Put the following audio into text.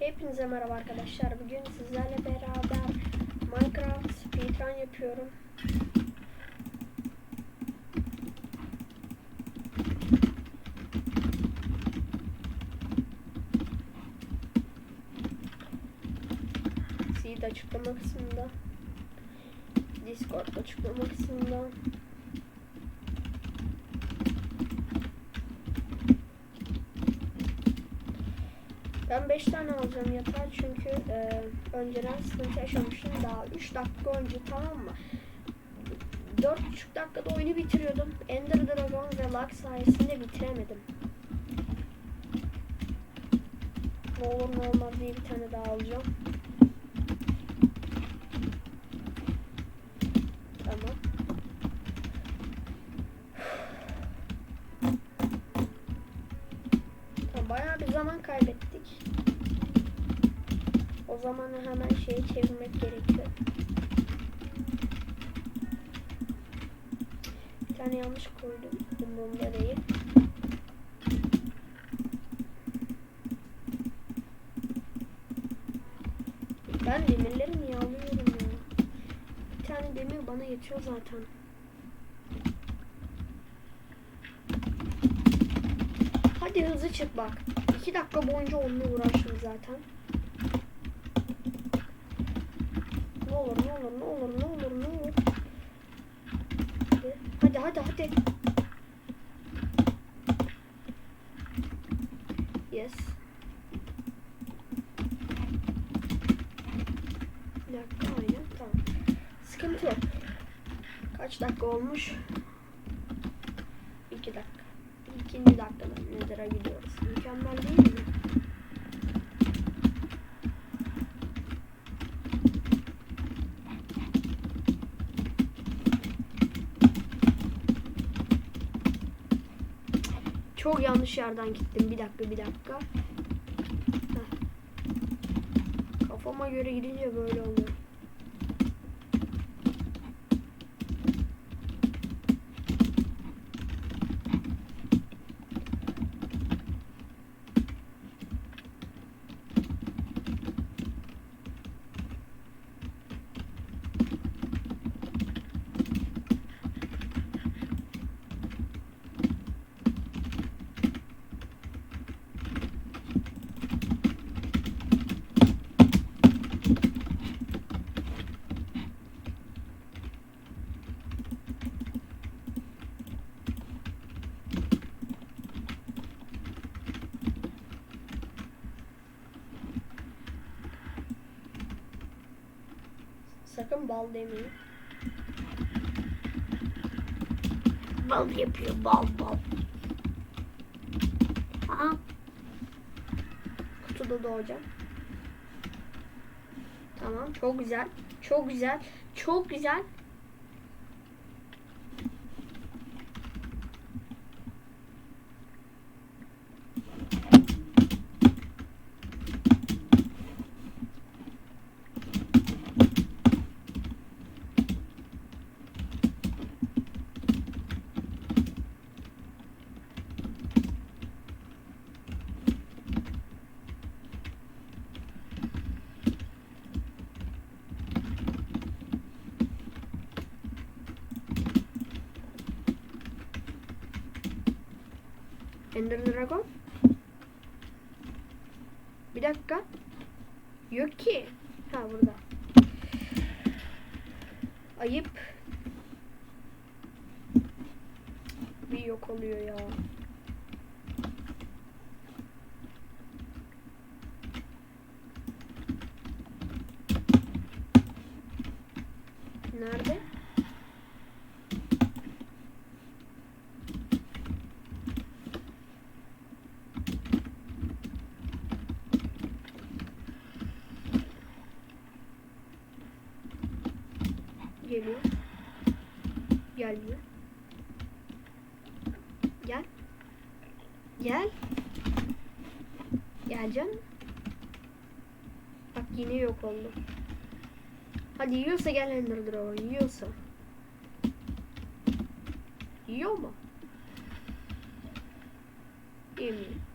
Hepinize merhaba arkadaşlar. Bugün sizlerle beraber Minecraft speedrun yapıyorum. Seed açıklama kısmında. Discord açıklama kısmında. Ben 5 tane alacağım yeter çünkü e, önceden sıkıntı yaşamıştım daha 3 dakika önce tamam mı? 4,5 dakikada oyunu bitiriyordum. Ender Dragon ve Lux sayesinde bitiremedim. Ne olur ne olmaz diye bir tane daha alacağım. Tamam. Tamam, bayağı bir zaman kaybettik. O zamanı hemen şeyi çevirmek gerekiyor. Bir tane yanlış koydum. Değil. Ben demirleri niye alıyorum ya? Bir tane demir bana yetiyor zaten. Hadi hızlı çık bak. 2 dakika boyunca onunla uğraştım zaten. Ne olur ne olur ne olur ne olur ne olur. Hadi hadi hadi. Yes. Bir dakika aynen tamam. Sıkıntı yok. Kaç dakika olmuş? 2 dakika. İkinci dakikada Nether'a gidiyoruz. Mükemmel değil mi? Çok yanlış yerden gittim. Bir dakika, bir dakika. Heh. Kafama göre gidince böyle oluyor. Sakın bal demeyin. Bal yapıyor bal bal. Aa. Kutuda doğacağım. Tamam çok güzel. Çok güzel. Çok güzel. Ender Dragon. Bir dakika. Yok ki. Ha burada. Ayıp. Bir yok oluyor ya. Nerede? Geliyor. Gelmiyor. Gel. Gel. Geleceksin. Bak yine yok oldu. Hadi yiyorsa gel Ender Dragon. Yiyorsa. Yiyor mu? Yemiyor.